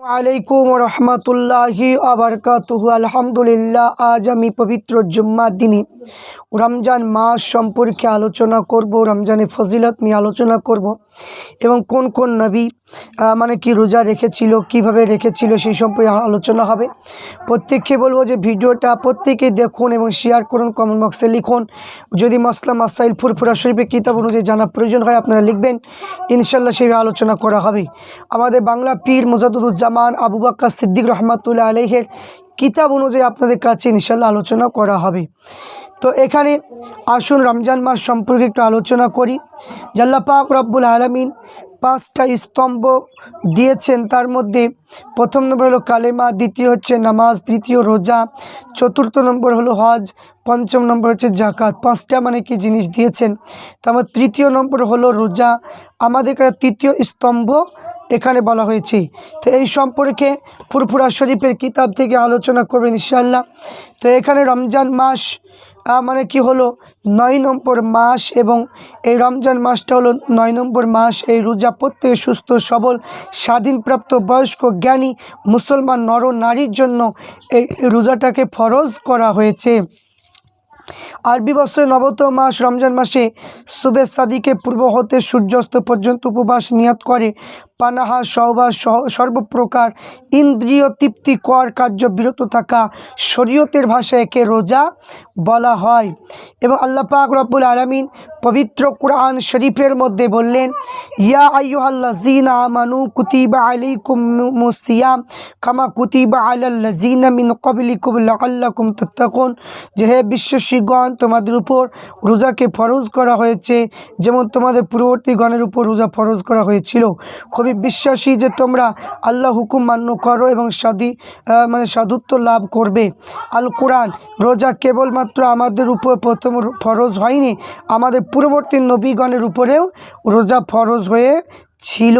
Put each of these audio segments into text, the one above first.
আলাইকুম রহমতুল্লাহি আবরকাতুহু আলহামদুলিল্লাহ, আজ আমি পবিত্র জুম্মার দিনে রমজান মাস সম্পর্কে আলোচনা করব রমজানের ফজিলত নিয়ে আলোচনা করব এবং কোন কোন নবী মানে কি রোজা রেখেছিল, কীভাবে রেখেছিল সেই সম্পর্কে আলোচনা হবে। প্রত্যেককে বলব যে ভিডিওটা প্রত্যেকে দেখুন এবং শেয়ার করুন কমেন্ট বক্সে লিখুন। যদি মাসলা মাসাইল ফুরফুরা শরীফের কিতাব অনুযায়ী জানা প্রয়োজন হয়, আপনারা লিখবেন। ইনশাল্লাহ সেই আলোচনা করা হবে। আমাদের বাংলা পীর মোজাদুজ্জামান আবু বাক্কা সিদ্দিক রহমাতুল্লাহ আলহের কিতাব অনুযায়ী আপনাদের কাছে ইনশাল্লাহ আলোচনা করা হবে। তো এখানে আসুন রমজান মাস সম্পর্কে একটু আলোচনা করি। জাল্লা পাক রব্বুল আলমিন পাঁচটা স্তম্ভ দিয়েছেন। তার মধ্যে প্রথম নম্বর হলো কালেমা, দ্বিতীয় হচ্ছে নামাজ, তৃতীয় রোজা, চতুর্থ নম্বর হলো হজ, পঞ্চম নম্বর হচ্ছে জাকাত পাঁচটা মানে কি জিনিস দিয়েছেন? তারপর তৃতীয় নম্বর হলো রোজা। আমাদের তৃতীয় স্তম্ভ এখানে বলা হয়েছে। তো এই সম্পর্কে ফুরফুরা শরীফের কিতাব থেকে আলোচনা করবেন ইনশাল্লাহ তো এখানে রমজান মাস মানে কি হলো? নয় নম্বর মাস এবং এই রমজান মাসটা হলো নয় নম্বর মাস। এই রোজা প্রত্যেকে সুস্থ, সবল, স্বাধীনপ্রাপ্ত, বয়স্ক, জ্ঞানী, মুসলমান, নর, নারীর জন্য এই রোজাটাকে ফরজ করা হয়েছে। আরবি বছরের নবতম মাস রমজান মাসে সাদিকে পূর্ব হতে সূর্যাস্ত পর্যন্ত উপবাস নিয়াত করে। পানাহা সহবাস সহ সর্বপ্রকার ইন্দ্রিয় তৃপ্তি, কর, কার্য, বিরত থাকা শরীয়তের ভাষায় একে রোজা বলা হয়। এবং আল্লাহ পাক রব্বুল আলমিন পবিত্র কোরআন শরীফের মধ্যে বললেন, ইয়া আইয়ুহাল্লাযীনা আমানু কুতিবা আলাইকুম মুসিয়াম কামা কুতিবা আলাল্লাযীনা মিন ক্বাবলিকুম লাআল্লাকুম তাত্তাকুন। যে হে বিশ্বাসীগণ, তোমাদের উপর রোজাকে ফরজ করা হয়েছে, যেমন তোমাদের পূর্ববর্তীগণের উপর রোজা ফরজ করা হয়েছিল। খুবই বিশ্বাসী যে তোমরা আল্লাহ হুকুম মান্য করো এবং সাদি মানে সাধুত্ব লাভ করবে। আল কোরআন, রোজা কেবলমাত্র আমাদের উপর প্রথম ফরজ হয়নি, আমাদের পূর্ববর্তী নবীগণের উপরেও রোজা ফরজ হয়ে ছিল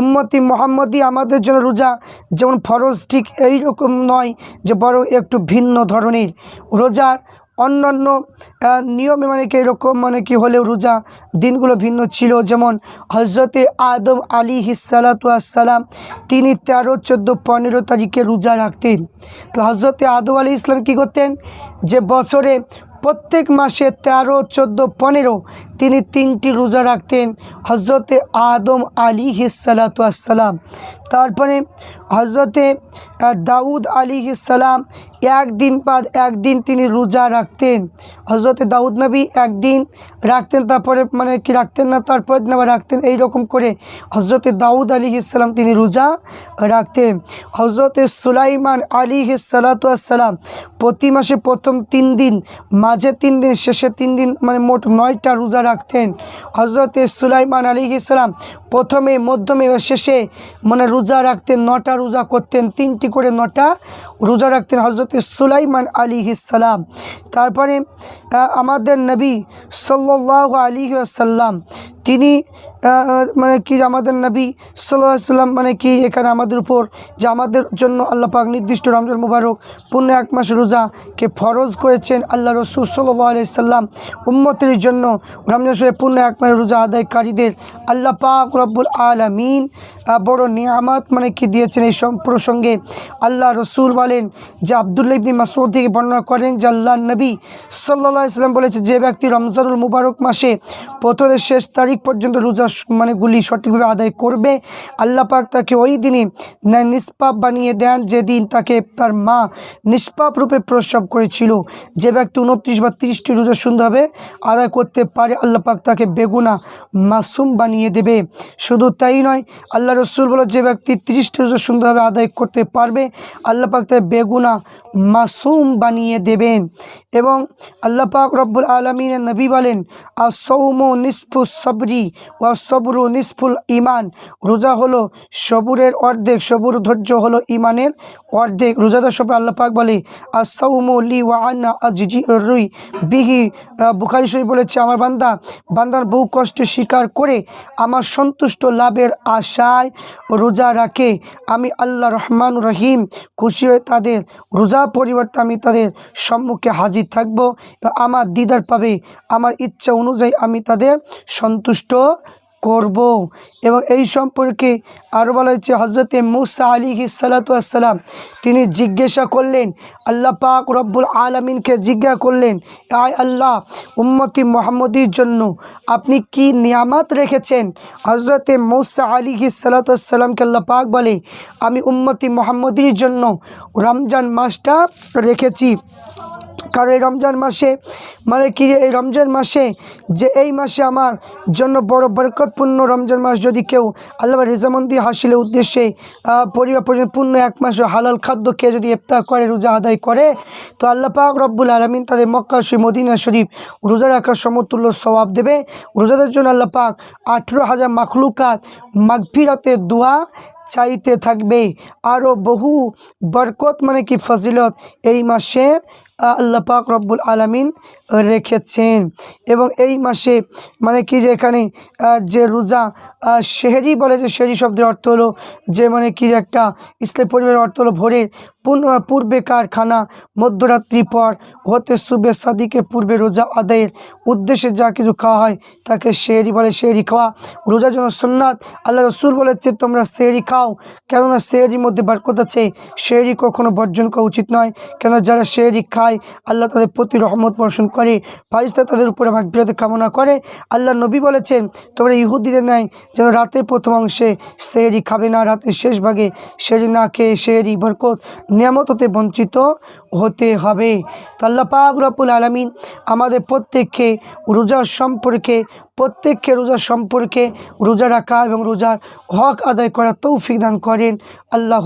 উম্মতি মোহাম্মদী আমাদের জন্য রোজা, যেমন ফরজ ঠিক এইরকম নয় যে বড় একটু ভিন্ন ধরনের। রোজার অন্যান্য নিয়মে মানে কি এরকম মানে কি হলেও রোজা দিনগুলো ভিন্ন ছিল। যেমন হজরতে আদম আলী হিসালাতাম তিনি তেরো, চোদ্দ, পনেরো তারিখে রোজা রাখতেন। তো হজরতে আদম আলী ইসলাম কী করতেন? যে বছরে প্রত্যেক মাসে তেরো, চোদ্দ, পনেরো তিনি তিনটি রোজা রাখতেন হজরতে আদম আলী হিসালাতাম তারপরে হজরতে দাউদ আলী সালাম একদিন বাদ একদিন তিনি রোজা রাখতেন। হজরতে দাউদ নবী একদিন রাখতেন, তারপরে মানে কি রাখতেন না, তারপর আবার রাখতেন এই রকম করে। হজরতে দাউদ আলী ইসলাম তিনি রোজা রাখতেন। হজরতে সুলাইমান আলী সালাতাম প্রতি মাসে প্রথম তিন দিন, মাঝে তিন দিন, শেষে তিন দিন মানে মোট নয়টা রোজা রাখতেন। হজরতে সুলাইমান আলী ইসলাম প্রথমে, মধ্যমে ও শেষে মানে রোজা রাখতেন, নটা রোজা করতেন, তিনটি করে নটা রোজা রাখতেন হজরতে সুলাইমান আলী সালাম। তারপরে আমাদের নবী সাল্লাহ আলী আসাল্লাম তিনি মানে কি আমাদের নবী সাল্লাহ সাল্লাম মানে কি এখানে আমাদের উপর যে আমাদের জন্য আল্লাহ পাক নির্দিষ্ট রমজান মুবারক, পূর্ণ এক মাস রোজাকে ফরজ করেছেন আল্লাহ রসুল সাল্লাহ আলি সাল্লাম উম্মতের জন্য রমজান শরীফ পূর্ণ এক মাস রোজা আদায়কারীদের আল্লাহ পাক রব্বুল আলমিন বড় নিয়ামত মানে কি দিয়েছেন এই প্রসঙ্গে। আল্লাহ রসুল বলেন যে আবদুল্লা ইবনি মাসুদ থেকে বর্ণনা করেন যে আল্লাহ নবী সাল্লাহ ইসলাম বলেছে, যে ব্যক্তি রমজানুল মুবারক মাসে প্রথমের শেষ তারিখ পর্যন্ত রোজা স- মানে গুলি সঠিকভাবে আদায় করবে। আল্লাহ পাক তাকে ওই দিনই নিষ্পাপ বানিয়ে দেন যেদিন তাকে তার মা নিষ্পাপ রূপে প্রস্রাব করেছিল। যে ব্যক্তি উনত্রিশ বা তিরিশটি রোজা সুন্দরভাবে আদায় করতে পারে, আল্লাহ পাক তাকে বেগুনা মাসুম বানিয়ে দেবে। শুধু তাই নয়, আল্লাহ রসুল বলে যে ব্যক্তি তিরিশটি রোজা সুন্দরভাবে আদায় করতে পারবে, আল্লাহ পাক তাকে বেগুনা মাসুম বানিয়ে দেবেন। এবং আল্লাহ পাক রব্বুল আলমিনের নবী বলেন আর সৌম নিসফু সবরি ও সবরু নিসফুল ইমান রোজা হলো সবুরের অর্ধেক, সবুর ধৈর্য হলো ইমানের অর্ধেক। রোজাদার সবে আল্লাহ পাক বলে আর সৌম লি ওয়ান্না আজি রুই। বিহি বুখারি শরীফ বলেছে, আমার বান্দা, বান্দার বহু কষ্ট স্বীকার করে আমার সন্তুষ্ট লাভের আশায় রোজা রাখে। আমি আল্লাহ রহমান রহিম, খুশি হয়ে তাদের রোজা পরিবর্তে আমি তাদের সম্মুখে হাজির থাকব। আমার দিদার পাবে। আমার ইচ্ছা অনুযায়ী আমি তাদের সন্তুষ্ট করব। এবং এই সম্পর্কে আরও বলা হয়েছে হজরতে মুসা আলী সালাতাম তিনি জিজ্ঞাসা করলেন, আল্লাহ পাক রব্বুল আলমিনকে জিজ্ঞাসা করলেন, আয় আল্লাহ, উম্মতি মোহাম্মদীর জন্য আপনি কি নিয়ামত রেখেছেন? হজরতে মৌসা আলী সালাতামকে আল্লাহ পাক বলে, আমি উম্মতি মোহাম্মদীর জন্য রমজান মাসটা রেখেছি। কারণ এই রমজান মাসে মানে কি এই রমজান মাসে, যে এই মাসে আমার জন্য বড় বরকতপূর্ণ রমজান মাস যদি কেউ আল্লাহ রেজামন্দি হাসিলের উদ্দেশ্যে পরিবার পূর্ণ এক মাস হালাল খাদ্য খেয়ে যদি ইফতার করে, রোজা আদায় করে, তো আল্লাহ পাক রব্বুল আলমিন তাদের মক্কা শরীফ, মদিনা শরীফ রোজা রাখার সমতুল্য স্বভাব দেবে। রোজাদের জন্য আল্লাহ পাক আঠেরো হাজার মাখলুকাত মাগফিরাতের দোয়া চাইতে থাকবে। আরও বহু বরকত মানে কি ফজিলত এই মাসে আল্লাহ পাক রব্বুল আলমিন রেখেছেন। এবং এই মাসে মানে কি যে এখানে যে রোজা শেহরি বলে যে শেহরি শব্দের অর্থ হলো যে মানে কি একটা ইসলাম পরিবারের অর্থ হলো ভোরের পূর্বে কারখানা, মধ্যরাত্রি পর হতে সুবে সাদিকে পূর্বে রোজা আদায়ের উদ্দেশ্যে যা কিছু খাওয়া হয় তাকে শেহরি বলে শেহরি খাওয়া। রোজার জন্য সুন্নাত। আল্লাহ রসুল বলেছে, তোমরা শেহরি খাও। কেননা শেহরির মধ্যে বরকত আছে। শেহরি কখনো বর্জন করা উচিত নয়। কেন যারা শেহরি খায়, আল্লাহ তাদের প্রতি রহমত বর্ষণ করে। ফারিস্তা তাদের উপরে ভাগবিরাতে কামনা করে। আল্লাহ নবী বলেছেন, তোমরা ইহুদিদের ন্যায় যেন রাতে প্রথম অংশে শেহরি খাবে না, রাতের শেষ ভাগে সেহেরি না খেয়ে সেহেরি বরকত, নিয়ামত হতে বঞ্চিত হতে হবে। আল্লাহ পাক আলমিন আমাদের প্রত্যেককে রোজা সম্পর্কে, প্রত্যেককে রোজা সম্পর্কে রোজা রাখা এবং রোজার হক আদায় করা তৌফিক দান করেন। আল্লাহ